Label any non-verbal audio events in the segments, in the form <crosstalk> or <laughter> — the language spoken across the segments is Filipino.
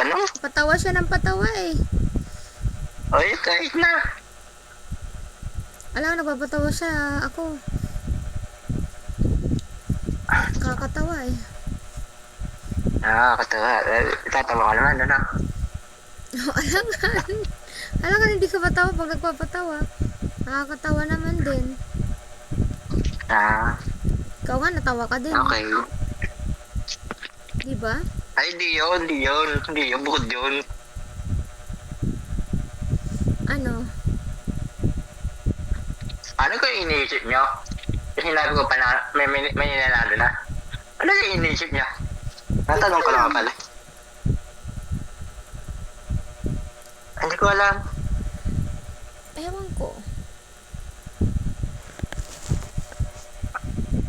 Ano? Patawa siya ng patawa eh. Oy, kahit na. Alam nagpapatawa siya. Ako. Kakatawa eh. Nakakatawa. Eh, Tatawa ka naman, ano? <laughs> Alangan. Alangan, hindi ka patawa pag nagpapatawa. Nakakatawa naman din. Ah, Ikaw nga, natawa ka din. okay. Di ba? Ay, di yun, di yun. Di yun, bukod yun. Ano? Ano ko yung iniisip nyo? Kasi sinabi ko pa na may, may, may ninanalo na. Ano yung iniisip nyo? Natanong ko lang pala. Hindi ko alam. Ewan ko.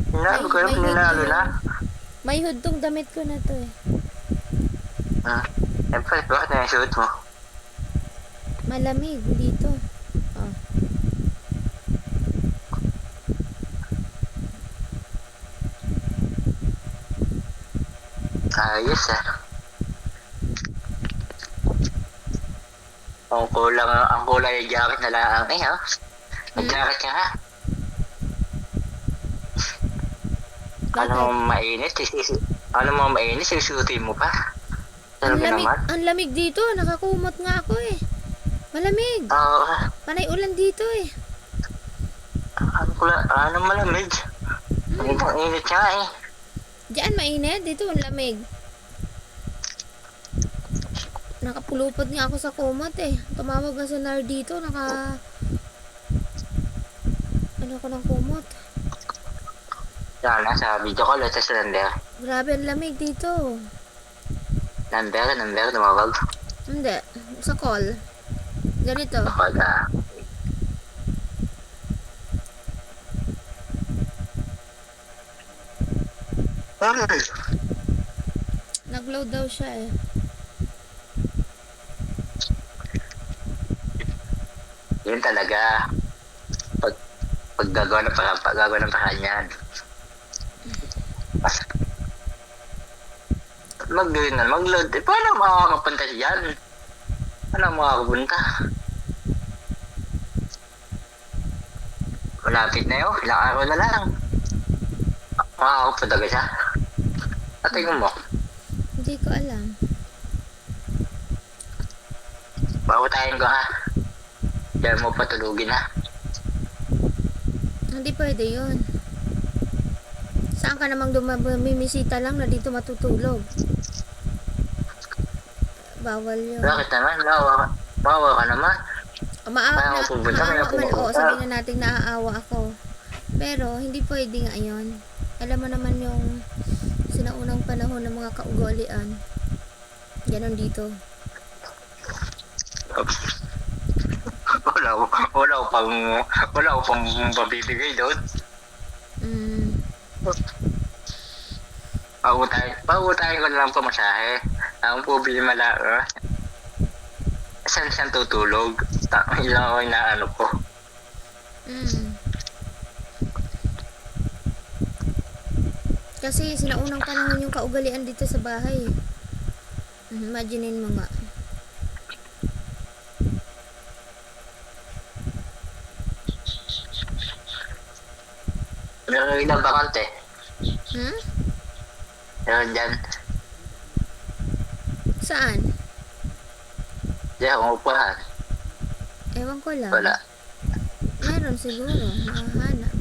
Sinabi ko yung May- ninanalo na. May hudtong damit ko na to eh. Ah, siyempre, bakit na yung suot mo? Malamig dito. Oh. Ayos ah. Ang kulang, ang kulay yung jacket na lang. Eh, oh. May Hmm? jacket ka nga. Ano mo mainit? Ano mo mainit? Susutin mo pa. Ang Talaga lamig, ang lamig dito. Nakakumot nga ako eh. Malamig. Oo. Panay ulan dito eh. ano pala? Ano malamig? Ang ibang init nga eh. Diyan mainit. Dito ang lamig. Nakapulupot nga ako sa kumot eh. Tumawag nga sa nar dito. Naka... Ano ko ng kumot. Yan na, sa video call at sa number. Grabe ang lamig dito. Number, number, tumawag. Hindi. Sa call. Ganito. Ako na. Ay, Nag-load daw siya eh. Yun talaga. Pag, pag gagawa ng paraan, pag gagawa ng paraan Mag-load na, mag-load. Eh, paano makakapunta siya dyan? Paano makakapunta? Malapit na yun. Ilang araw na lang. Makakapunta ka siya. At tingin mo, Hindi ko alam. pahutayin ko ha. Diyan mo patulugin ha. Hindi pwede yun. Saan ka namang dumamimisita lang na dito matutulog? Bawal yun. Bakit naman? Mawa ka, mawa ka naman. Maawa Kaya na, pupunta, maawa man, oo, sabihin na natin naaawa ako. Pero, hindi pwede nga yun. Alam mo naman yung sinaunang panahon ng mga kaugalian. Ganon dito. <laughs> wala ko, wala pang, wala ko pang pabibigay doon. Mm, Pautayin, pautayin ko na lang pamasahe. Ang problema lang, uh, saan siyang tutulog? Ilang ako na ano ko. mm. Kasi sinaunang panahon yung kaugalian dito sa bahay. Imaginein mo nga. Meron ilang bakante. Hmm? Meron dyan. Saan? Diyan, kung upahan. Ewan ko lang. Wala. Meron siguro. Makahanap.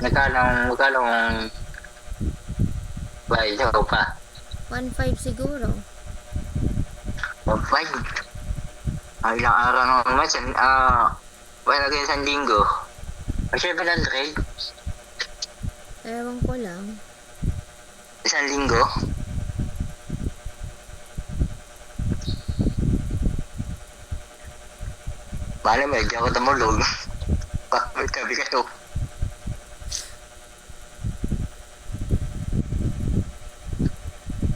Magkano, magkano bayad sa upa? 1.5 siguro. One five. Ang ilang araw naman, ah, wala kayo isang linggo. Ang 700, Ewan ko lang. isang linggo. Paano medyo ako tumulog? Kabi ka to.